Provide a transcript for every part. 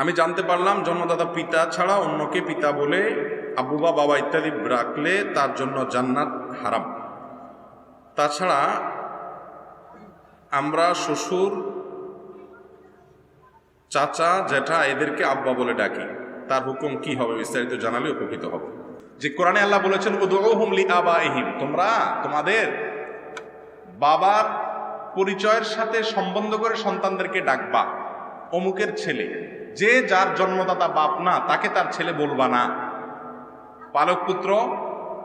আমি জানতে পারলাম জন্মদাতা পিতা ছাড়া অন্যকে পিতা বলে আব্বু বা বাবা ইত্যাদি রাখলে তার জন্য জান্নাত হারাম। তাছাড়া আমরা শ্বশুর, চাচা, জ্যাঠা এদেরকে আব্বা বলে ডাকি। তার হুকুম কি হবে বিস্তারিত জানালে উপকৃত হবে। যে কোরআনে আল্লাহ বলেছেন উদুহুম লি আবাইহিম তোমরা তোমাদের বাবার পরিচয়ের সাথে সম্বন্ধ করে সন্তানদেরকে ডাকবা। অমুকের ছেলে। যে যার জন্মদাতা বাপ না, তাকে তার ছেলে বলবা না। পালক পুত্র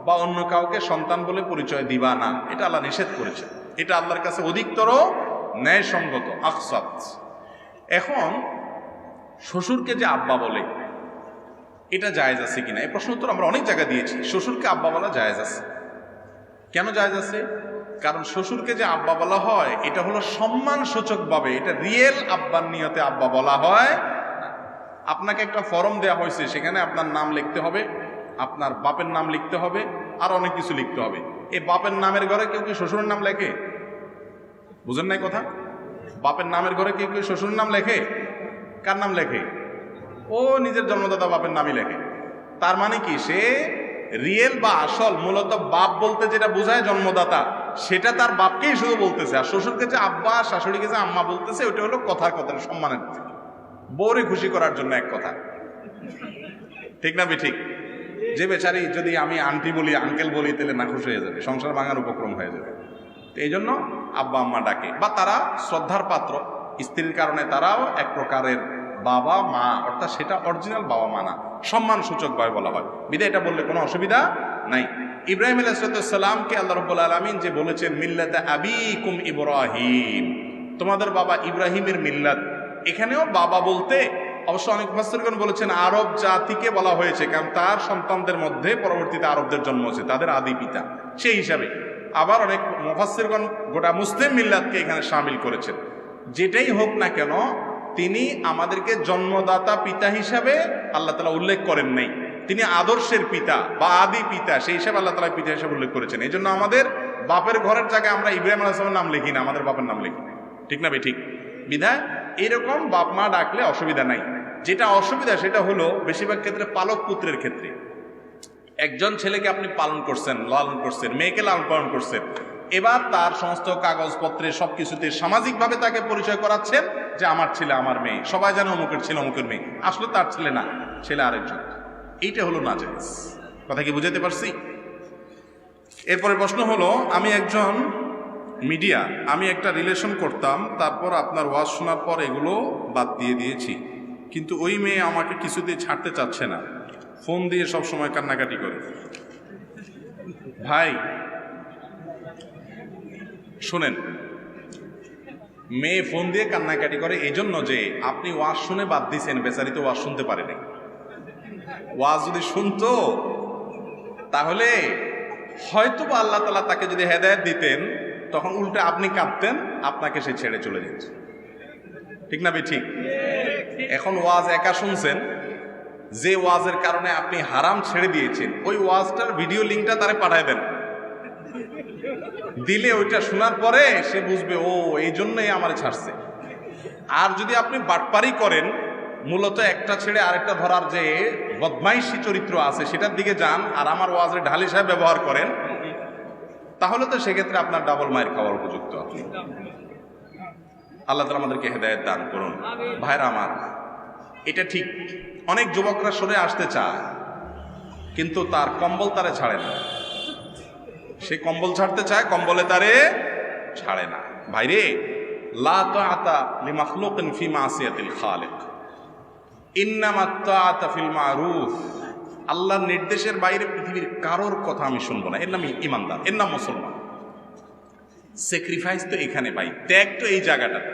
বা অন্য কাউকে সন্তান বলে পরিচয় দিবা না। এটা আল্লাহ নিষেধ করেছে এটা আল্লাহর কাছে অধিকতর ন্যায়সঙ্গত আকসাত এখন শ্বশুরকে যে আব্বা বলে, এটা জায়েজ আছে কিনা? এই প্রশ্ন উত্তর আমরা অনেক জায়গা দিয়েছি। শ্বশুরকে আব্বা বলা জায়েজ আছে। কেন জায়েজ আছে? কারণ শ্বশুরকে যে আব্বা বলা হয়, এটা হলো সম্মান সূচকভাবে এটা রিয়েল আব্বার নিয়তে আব্বা বলা হয়। আপনাকে একটা ফর্ম দেওয়া হয়েছে, সেখানে আপনার নাম লিখতে হবে, আপনার বাপের নাম লিখতে হবে, আর অনেক কিছু লিখতে হবে। এই বাপের নামের ঘরে কেউ কি শ্বশুরের নাম লেখে? বুঝেন নাই কথা? বাপের নামের ঘরে কেউ কেউ শ্বশুরের নাম লেখে? কার নাম লেখে? ও নিজের জন্মদাতা বাপের নামই লেখে। তার মানে কি? সে রিয়েল বা আসল, মূলত বাপ বলতে যেটা বোঝায় জন্মদাতা, সেটা তার বাপকেই শুধু বলতেছে। আর শ্বশুরকে যে আব্বা শাশুড়িকে যে আম্মা বলতেছে ওটা হলো কথার কথা, সম্মানের। বউরে খুশি করার জন্য এক কথা। ঠিক না ঠিক। যে বেচারি যদি আমি আন্টি বলি, আঙ্কেল বলি, তাহলে না খুশি হয়ে যাবে। সংসার ভাঙার উপক্রম হয়ে যাবে। এই জন্য আব্বা আম্মা ডাকে। বা তারা শ্রদ্ধার পাত্র। স্ত্রীর কারণে তারাও এক প্রকারের বাবা, মা, অর্থাৎ সেটা অরিজিনাল বাবা, মা না। সম্মান সূচকভাবে বলা হয়। বিদায়, এটা বললে কোনো অসুবিধা নাই। ইব্রাহিম আলাইসালামকে আল্লাহ রব্বুল আলমিন যে বলেছেন, মিল্লাতে আবি কুম ইব্রাহিম। তোমাদের বাবা ইব্রাহিমের মিল্লাত। এখানেও বাবা বলতে, অবশ্য অনেক মুফাসসিরগণ বলেছেন আরব জাতিকে বলা হয়েছে, কারণ তার সন্তানদের মধ্যে পরবর্তীতে আরবদের জন্ম হয়েছে, তাদের আদি পিতা। সেই হিসাবে আবার অনেক মুফাসসিরগণ গোটা মুসলিম মিল্লাতকে এখানে সামিল করেছেন। যেটাই হোক না কেন, তিনি আমাদেরকে জন্মদাতা পিতা হিসাবে আল্লাহ তালা উল্লেখ করেন নাই। তিনি আদর্শের পিতা বা আদি পিতা, সেই হিসাবে আল্লাহ তালা পিতা হিসাবে উল্লেখ করেছেন। এই জন্য আমাদের বাপের ঘরের জায়গায় আমরা ইব্রাহিম আলাহামের নাম লিখি না, আমাদের বাপের নাম লিখি ঠিক না বে ঠিক? বিধায় এরকম বাপ মা ডাকলে অসুবিধা নাই। যেটা অসুবিধা সেটা হলো বেশিরভাগ ক্ষেত্রে পালক পুত্রের ক্ষেত্রে। একজন ছেলেকে আপনি পালন করছেন, লালন করছেন, মেয়েকে লালন পালন করছেন, এবার তার সমস্ত কাগজপত্রে সব কিছুতে সামাজিকভাবে তাকে পরিচয় করাচ্ছেন যে আমার ছেলে আমার মেয়ে, সবাই জানে অমুকের ছেলে, অমুকের মেয়ে। আসলে তার ছেলে না, ছেলে আরেকজন। এইটা হলো না কথা কি বুঝাতে পারছি? এরপরে প্রশ্ন হলো, আমি একজন মিডিয়া, আমি একটা রিলেশন করতাম, তারপর আপনার ওয়াজ শোনার পর এগুলো বাদ দিয়ে দিয়েছি। কিন্তু ওই মেয়ে আমাকে কিছুতেই ছাড়তে চাচ্ছে না। ফোন দিয়ে সব সময় কান্নাকাটি করে। ভাই, শোনেন, মেয়ে ফোন দিয়ে কান্নাকাটি করে এই জন্য যে আপনি ওয়াজ শুনে বাদ দিয়েছেন, বেচারি তো ওয়াজ শুনতে পারেনি ওয়াজ যদি শুনতো, তাহলে হয়তো আল্লাহ তালা তাকে যদি হেদায়ত দিতেন তখন উল্টে আপনি কাঁদতেন আপনাকে সে ছেড়ে চলে যেত ঠিক না ঠিক এখন ওয়াজ একা শুনছেন, যে ওয়াজের কারণে আপনি হারাম ছেড়ে দিয়েছেন, ওই ওয়াজটার ভিডিও লিঙ্কটা তারে পাঠায় দেন দিলে ওইটা শোনার পরে সে বুঝবে, ও, এই জন্যই আমার ছাড়ছে। আর যদি আপনি বাটপারি করেন, মূলত একটা ছেড়ে আরেকটা ধরার যে বদমাইশি চরিত্র আছে, সেটার দিকে যান, আর আমার ওয়াজের ঢালি সাহেব ব্যবহার করেন তাহলে তো সেক্ষেত্রে আপনার ডাবল মায়ের খাওয়ার উপযুক্ত। আপনি আল্লাহ তালা আমাদেরকে হেদায়ত দান করুন। ভাইরা আমার এটা ঠিক। অনেক যুবকরা সরে আসতে চায় কিন্তু তার কম্বল তারে ছাড়ে না। সে কম্বল ছাড়তে চায় কম্বলে তারে ছাড়ে না। ভাইরে লা তাআতা লিমাখলুকিন ফি মাসিয়াতিল খালিক। ইন্নামা তাআতা ফিল মারুফ। আল্লাহর নির্দেশের বাইরে পৃথিবীর কারোর কথা আমি শুনব না। এর নাম ইমানদার, এর নাম মুসলমান। স্যাক্রিফাইস তো এখানে ভাই, ত্যাগ তো এই জায়গাটাতে।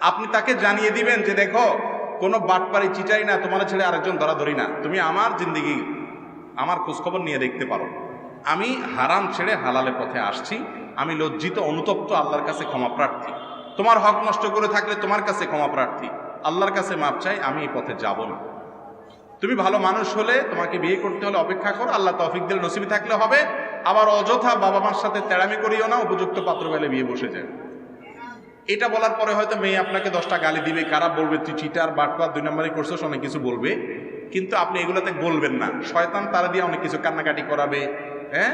আপনি তাকে জানিয়ে দিবেন যে দেখো, কোনো বাটপারি চিটাই না তোমার ছেড়ে আরেকজন ধরাধরি না। তুমি আমার জিন্দিগি, আমার খোঁজখবর নিয়ে দেখতে পারো। আমি হারাম ছেড়ে হালালে পথে আসছি। আমি লজ্জিত, অনুতপ্ত, আল্লাহর কাছে ক্ষমা প্রার্থী। তোমার হক নষ্ট করে থাকলে তোমার কাছে ক্ষমা প্রার্থী। আল্লাহর কাছে মাপ চাই, আমি এই পথে যাব না। তুমি ভালো মানুষ হলে তোমাকে বিয়ে করতে হলে অপেক্ষা করো, আল্লাহ তৌফিক দিল নসিবি থাকলে হবে। আবার অযথা বাবা মার সাথে তেড়ামি করিও না, উপযুক্ত পাত্র পেলে বিয়ে বসে যায়। এটা বলার পরে হয়তো মেয়ে আপনাকে দশটা গালি দিবে, খারাপ বলবে, তুই চিটার বাটপার, দুই নম্বরই করছিস, অনেক কিছু বলবে। কিন্তু আপনি এগুলোতে বলবেন না। শয়তান তারা দিয়ে অনেক কিছু কান্নাকাটি করাবে হ্যাঁ?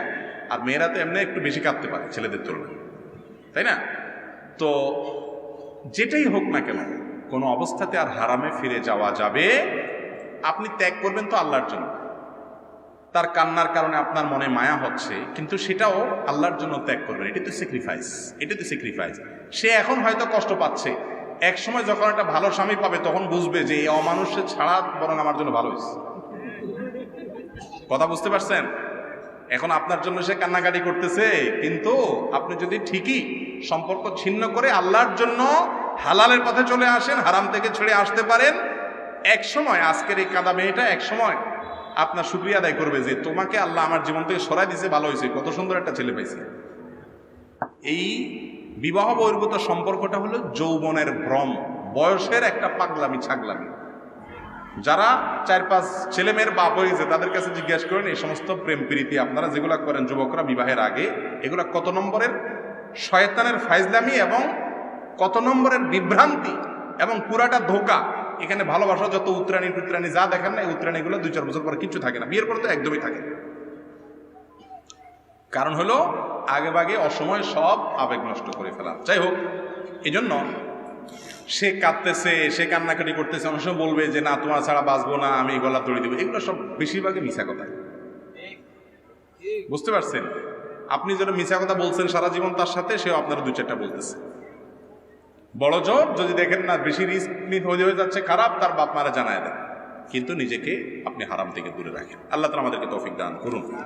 আর মেয়েরা তো এমনি একটু বেশি কাঁদতে পারে ছেলেদের তুলনায়। তাই না? তো যেটাই হোক না কেন, কোনো অবস্থাতে আর হারামে ফিরে যাওয়া যাবে আপনি ত্যাগ করবেন তো আল্লাহর জন্য। তার কান্নার কারণে আপনার মনে মায়া হচ্ছে, কিন্তু সেটাও আল্লাহর জন্য ত্যাগ করবেন। এটি তো স্যাক্রিফাইস এটি তো স্যাক্রিফাইস সে এখন হয়তো কষ্ট পাচ্ছে। এক সময় যখন একটা ভালো স্বামী পাবে, তখন বুঝবে যে এই অমানুষের ছাড়া বরং আমার জন্য ভালো হয়েছে। কথা বুঝতে পারছেন? এখন আপনার জন্য সে কান্নাকাটি করতেছে, কিন্তু আপনি যদি ঠিকই সম্পর্ক ছিন্ন করে আল্লাহর জন্য হালালের পথে চলে আসেন, হারাম থেকে ছেড়ে আসতে পারেন এক সময়, আজকের এই কাদা মেয়েটা এক সময় আপনার শুক্রিয়া আদায় করবে যে তোমাকে আল্লাহ আমার জীবন থেকে সরাই দিছে ভালো হয়েছে। কত সুন্দর একটা ছেলে পাইছে। এই বিবাহ বহির্ভূত সম্পর্কটা হলো যৌবনের ভ্রম, বয়সের একটা পাগলামি, ছাগলামি। যারা চার পাঁচ ছেলে মেয়ের বাপ হয়েছে তাদের কাছে জিজ্ঞেস করেন, এই সমস্ত প্রেম প্রীতি আপনারা যেগুলো করেন যুবকরা বিবাহের আগে, এগুলো কত নম্বরের শয়তানের ফাইজলামি এবং কত নম্বরের বিভ্রান্তি এবং পুরাটা ধোকা? এখানে ভালোবাসা যত উত্তরাণী টুত্রাণী যা দেখেন না, এই উত্তরাণীগুলো দুই চার বছর পরে কিচ্ছু থাকে না। বিয়ের পরে তো একদমই থাকে কারণ হলো, আগে বাগে অসময়ে সব আবেগ নষ্ট করে ফেলা। যাই হোক এই জন্য সে কাঁদতেছে, সে কান্নাকাটি করতেছে, অনেক সময় বলবে যে, না, তোমার ছাড়া বাঁচবো না, আমি গলা তড়ি দেবো। এগুলো সব বেশিরভাগই মিশা কথা। বুঝতে পারছেন? আপনি যেন মিশা কথা বলছেন সারা জীবন, তার সাথে সেও আপনার দু চারটা বলতেছে। বড় জোর যদি দেখেন না, বেশি রিস্ক হয়ে যাচ্ছে খারাপ, তার বাপ মারা জানায় দেন। কিন্তু নিজেকে আপনি হারাম থেকে দূরে রাখেন। আল্লাহ তালা আমাদেরকে তৌফিক দান করুন।